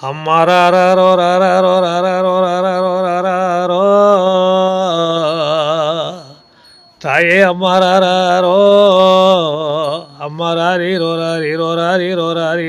అమ్మారారో రారో రారో రారో రారో తాయే అమ్మారారో అమ్మారారి రోరారి రోరారి రోరారి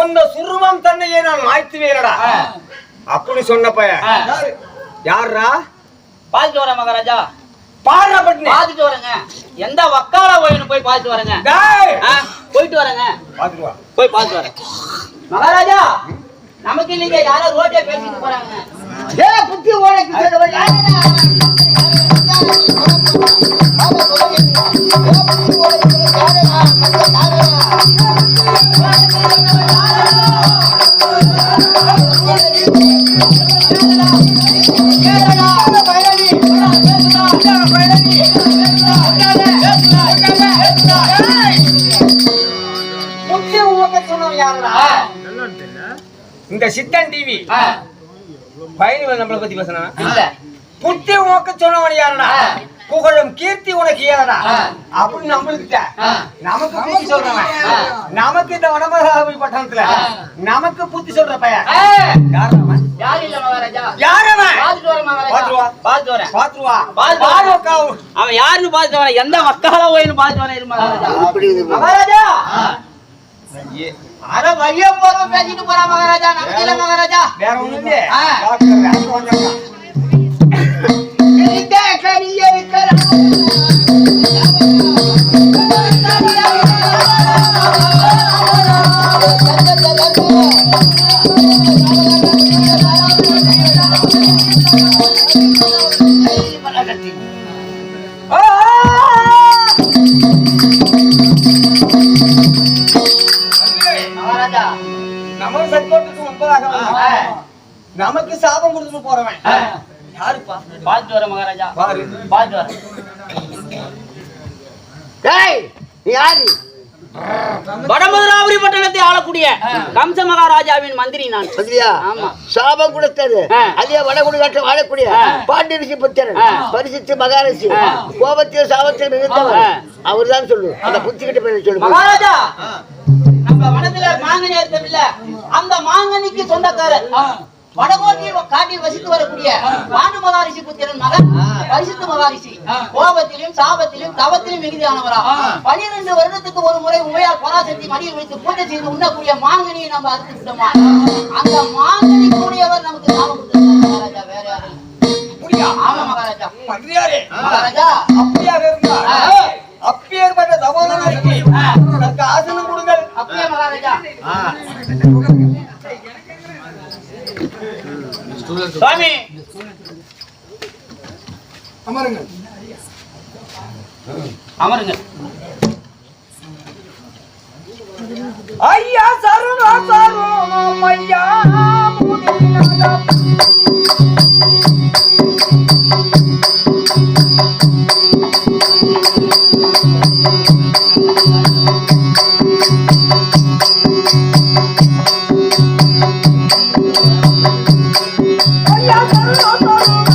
உன்ன சுருவம் தன்னையே நான் மாய்த்துவேனடா. அப்படி சொன்ன பையன் யாருடா பார்த்துட்டு வரேன் மகாராஜா. பாடுற பட்டினி பார்த்துட்டு வரேங்க. எந்த வக்கால கோயிலும் போய் பார்த்துட்டு வரேங்க? போயிட்டு வரேங்க. பாத்துட்டு போய் பார்த்துட்டு வரேன். மகாராஜா நமக்கு இல்லைங்க யாரோ ரோட்டே பேசிட்டு போறாங்க. ஏ புத்தி உனக்கு இந்த சித்தன் டிவி ஆ, பயணி நம்மளை பத்தி பேசுனா? புத்தி உனக்கு சொன்னவன் யாருடா? புகழும் கீர்த்தி உனக்கு ஏறடா அப்படின்னு நம்மளுக்கிட்ட நமக்கு புத்தி சொல்றவன். நமக்கு இந்த வடமகாபுரி பட்டணத்துல நமக்கு புத்தி சொல்ற பையன். அவன்? யாருன்னு பார்த்துட்டு வரேன். எந்த வக்கால கோயிலும் பார்த்துட்டு வரேன் மகாராஜா! அட வழியா போறோம் பேசிட்டு போறான் மகாராஜா நமக்கு இல்ல மகாராஜா வேற ஒண்ணு இல்லையே ஆ. டாக்டர், வேற வந்தவன். நமக்கு சாபம் கொடுத்துட்டு போறவன். யாருப்பா? மகாராஜா. டேய் யாரு? வடமதுராபுரி பட்டணத்தை ஆளக்கூடிய கம்ச மகாராஜாவின் மந்திரி நான். பதிலியா ஆமா. சாபம் கொடுத்தது. அதே வடகுடி காட்டில் வாழக்கூடிய ஆ. பாண்டியரிசி புத்திரன். ஆ. பரிசுத்து மகாரிஷி. கோபத்தில் சாபத்தில் மிகுந்தவர். அவர் தான் சொல்லு. அந்த புத்திக்கிட்ட பேர் சொல்லு. மகாராஜா. மாங்கனி இருக்கவில்ல. அந்த மாங்கனிக்கு சொந்தக்காரர். வடகோட்டில் காட்டில் வசித்து வரக்கூடிய பாண்டு மகாரிஷி புத்திரன் மகன் பரிசுத்த மகாரிஷி. கோபத்திலும் சாபத்திலும் தவத்திலும் மிகுதியானவரா பனிரெண்டு வருடத்துக்கு ஒரு முறை உமையால் பராசக்தி மடியில் வைத்து பூஜை செய்து உண்ணக்கூடிய மாங்கனியை நம்ம அறுத்து விட்டோமா? அந்த மாங்கனி கூடியவர் நமக்கு கொடுத்திருக்கார் மகாராஜா வேற யாரும் இல்ல. அப்படியா? ஆமா மகாராஜா. மகாராஜா அப்படியாக சுவாமி அமருங்க. ஐயா சருணா சருணம் ஐயா முனிநாதம். ஐயா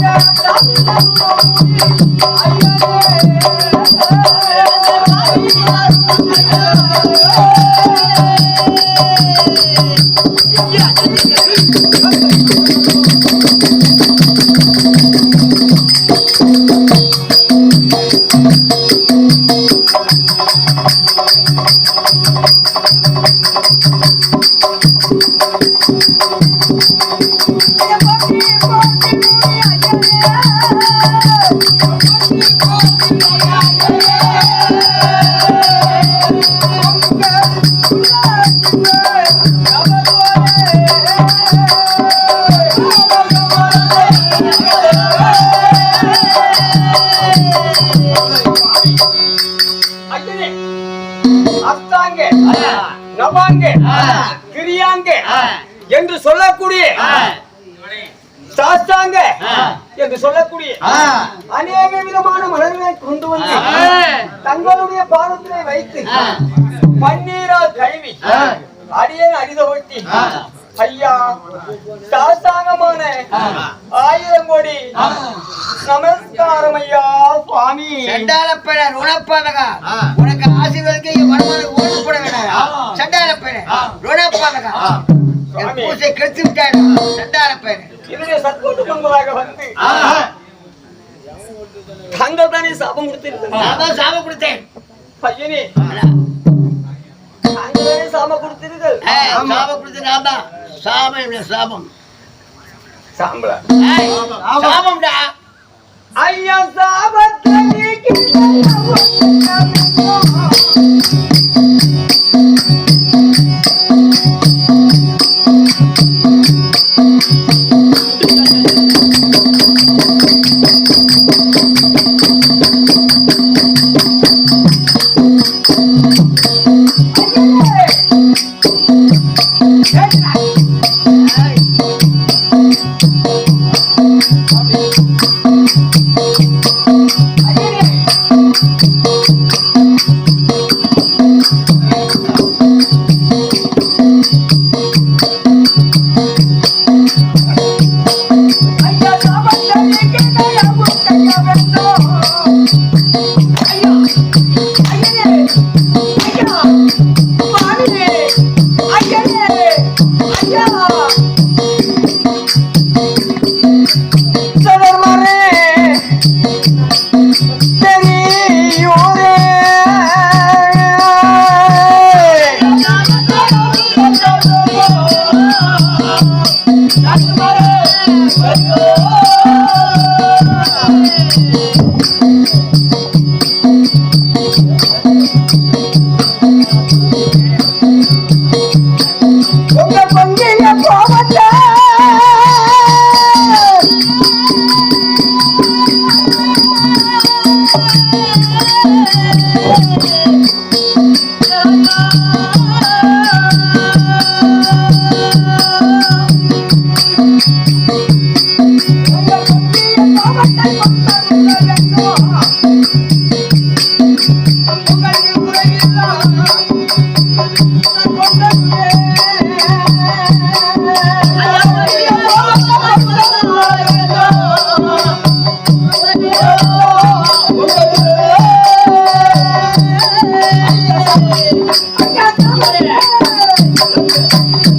Yeah. ஐயனே, அஸ்தாங்க நவாங்க கிரியாங்க என்று சொல்லக்கூடிய சாஸ்தாங்க என்று சொல்லக்கூடிய அநேக விதமான மலர்களை கொண்டு வந்து தங்களுடைய பாதத்திலே வைத்து பன்னீரால் கழுவி அடியேன் அடித ஒட்டி ஐயா சாஸ்தாங்கமான ஆயிரம் கோடி நமஸ்காரம் ஐயா சுவாமி. செண்டாலப்பேட ருணப்பாதகா. உனக்கு ஆசீர்வதிக்க இங்க வருமானு ஓட்டு போட வேண்டாம். என் சுவாமி. பூசை கெடுத்து விட்டாடு செண்டாலப்பேட என்னுடைய சத்கோட்டு பங்குவாக வந்து தாங்கள் தானே சாபம் கொடுத்திருக்கிறார் நான் தான் சாபம் கொடுத்தேன். பையனே. சாபம் கொடுத்தீர்கள் ஏய், சாபம் கொடுத்து நான் தான். சாபம் என்ன சாபம். சாம்பல? ஏய், சாபம்டா. ஐயா சாபத்தை நீக்கி உங்க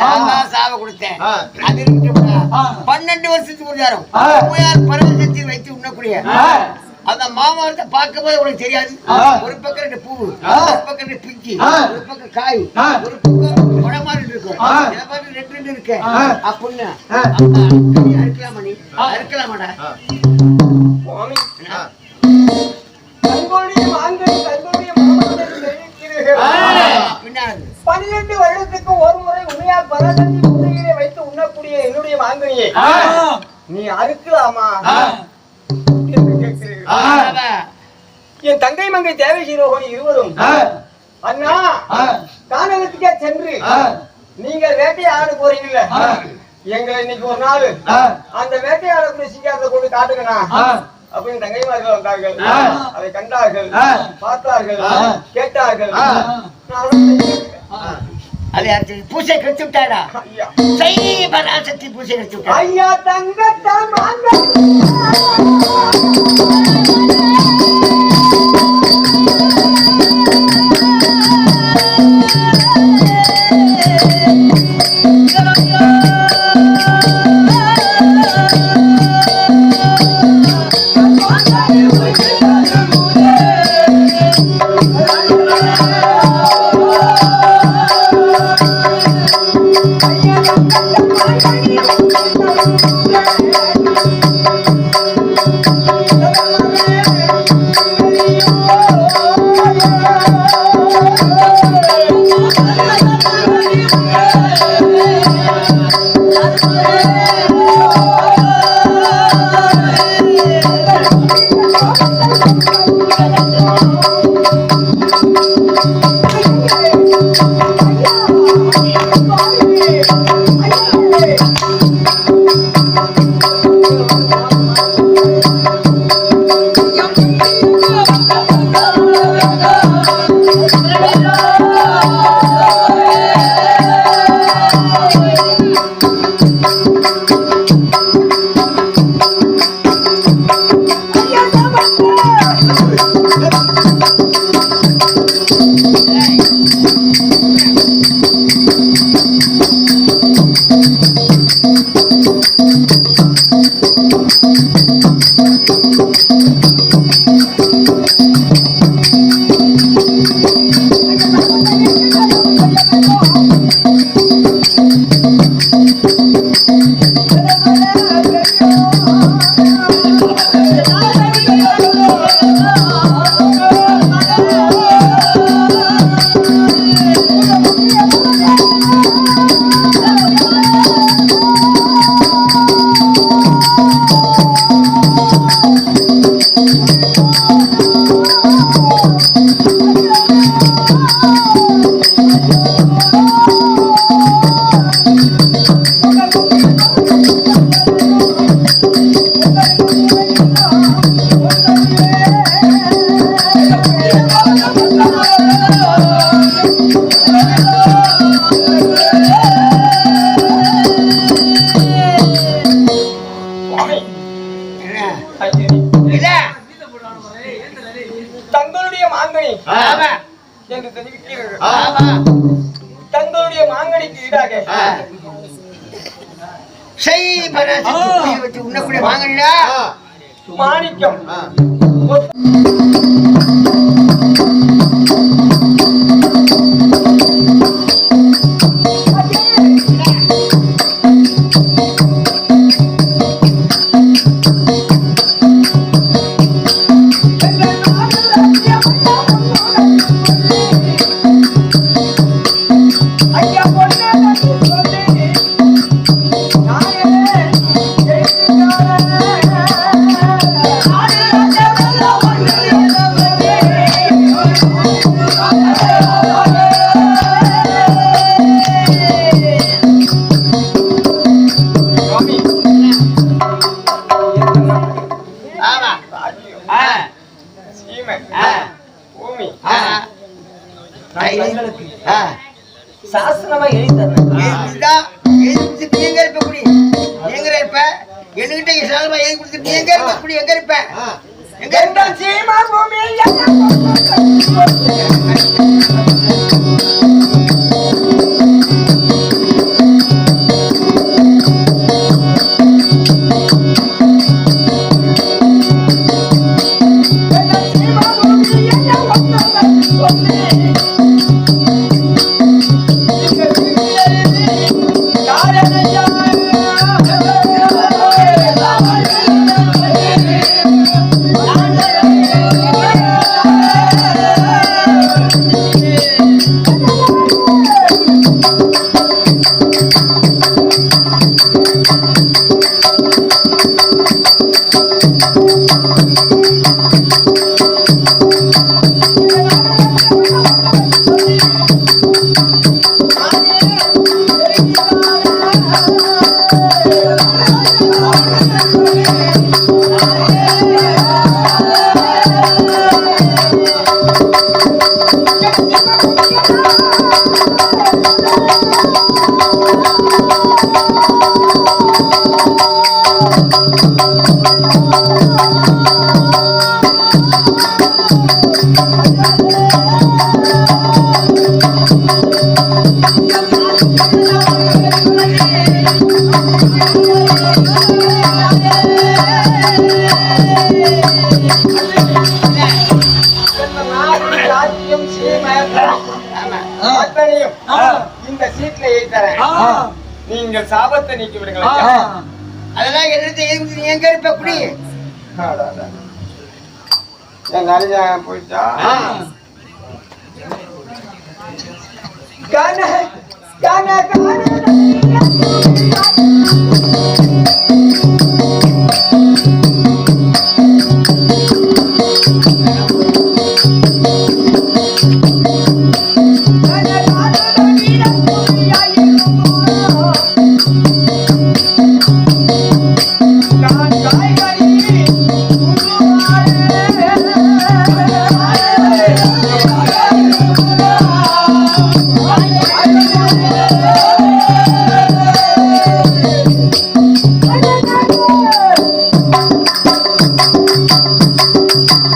நான் சாவ கொடுத்தேன். அது. பன்னெண்டு வருஷத்துக்கு முன்னாரம் பரவசத்தில் வைத்து உண்ணக்கூடிய. அந்த மாமரத்தை பார்க்கும்போது உனக்கு தெரியாது. ஒரு பக்கம் ரெண்டு பூ ஒரு பக்கம் ரெண்டு பிஞ்சு ஒரு பக்கம் காய் ஒரு பக்கம் குடமாரி இருக்கும். இதை பார்த்து ரெண்டு ரெண்டு இருக்கு. அப்படின்னு அறுக்கலாமா நீ? அறுக்கலாமாடா? பன்னிரண்டு வருடத்துக்கு ஒரு முறை உண்மையால் பரதந்தி முன்னையிலே வைத்து உண்ணக்கூடிய என்னுடைய மாங்கனியை. நீ அறுக்கலாமா? என்று கேட்கிறீர்கள். என் தங்கை மங்கை தேவை சீரோகணி இருவரும். அண்ணா கானகத்துக்கே சென்று. நீங்கள் வேட்டையாட போறீங்கல்ல? எங்களை இன்னைக்கு ஒரு நாள் அந்த வேட்டையாடக்கூடிய சிங்காரத்தை கொண்டு காட்டுங்கண்ணா. அப்படின்னு தங்கைமார்கள் வந்தார்கள். அதை கண்டார்கள் பார்த்தார்கள் கேட்டார்கள். அதை பூசை கழிச்சு விட்டாடா ஐயா. சை பராசக்தி பூசை கழிச்சு விட்டா ஐயா Thank you. வாங்க இல்ல வச்சு உண்ணக்கூடிய வாங்கடா மாணிக்கம். ராஜ்யம் சீமை அத்தனையும் இந்த சீட்ல எழுதி நீங்கள் சாபத்தை நீக்கி விடுங்கள் அதெல்லாம் எடுத்து எதுக்கு நீ எங்க இருப்ப குடி என் அரிஜா போயிட்டா கன கன கன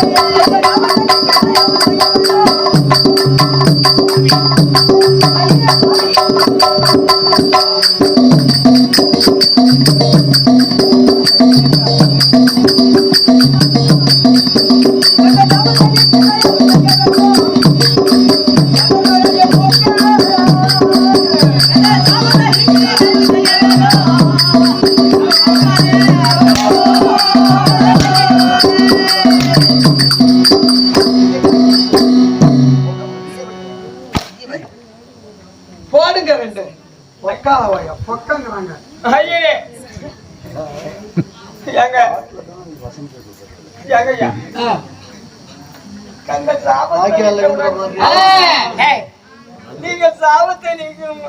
Vamos, பொக்காவயா பொக்கங்கிறாங்க. ஐயே. ஏங்க. ஏங்கய்யா சாபத்தை நீங்க சாபத்தை நீக்கணும்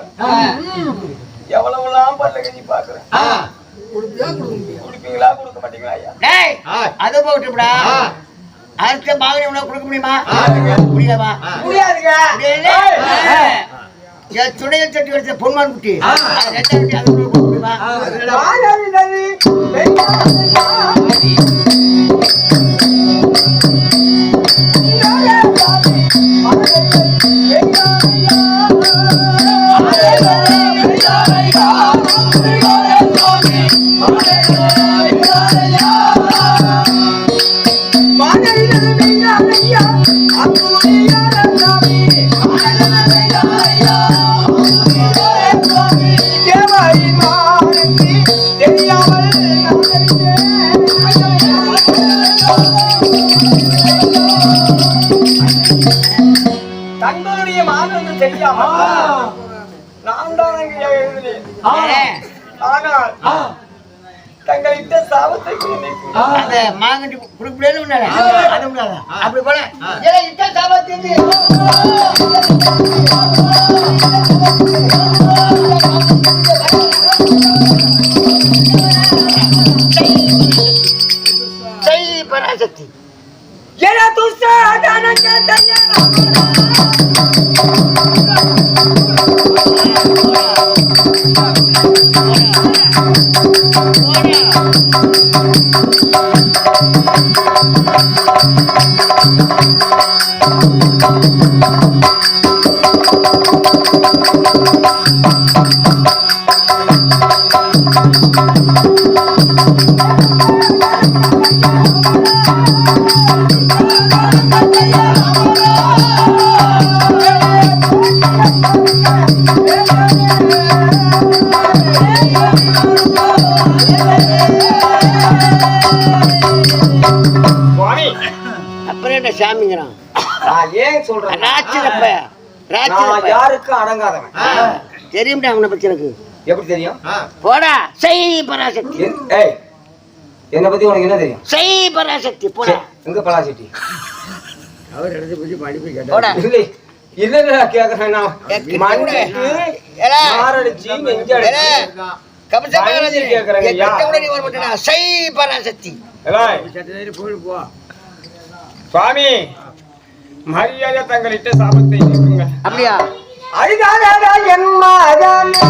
எவ்வளவுலாம் பல்ல கஞ்சி பாக்குறேன் குடுப்பீங்களா கொடுக்க மாட்டீங்களா ஐயா? அது போகட்டும்டா அடுத்த மாதிரி உனக்கு கொடுக்க முடியுமா. முடியாதா முடியாதுங்க. துணையில் தட்டி வச்ச பொன்மான் குட்டி. அது தெரியாம நான் தான் அங்கே எழுதினேன் ஆனால் தங்களிட்ட சாபத்தை. அந்த குடுக்க முடியாது உன்னால அது முடியாது அப்படி போல இட்ட பராசக்தி என துஷ்ட அதானக்க தஞ்சனா. சுவாமி, அப்புறம் என்ன சாமிங்கிறான்? நான் ஏன் சொல்றேன் ராட்சதப்ப யாருக்கும் அடங்காதவன்? தெரியும்டா அவனை பத்தி எனக்கு. எப்படி தெரியும்? போடா செய் பராசக்தி. ஏய் என்னை பத்தி உனக்கு என்ன தெரியும்? செய் பராசக்தி போடா. எங்க பலாசிட்டி போடா இல்லை இல்ல கேக்குறேன் நான் ஏலே, மாரடிச்சு நெஞ்சு மாட்டேடா. செய் பராசக்தி ஏலாய், சுவாமி மரியாதை தங்களிட்ட சாபத்தை நீக்குங்க அப்படியா என் மகனே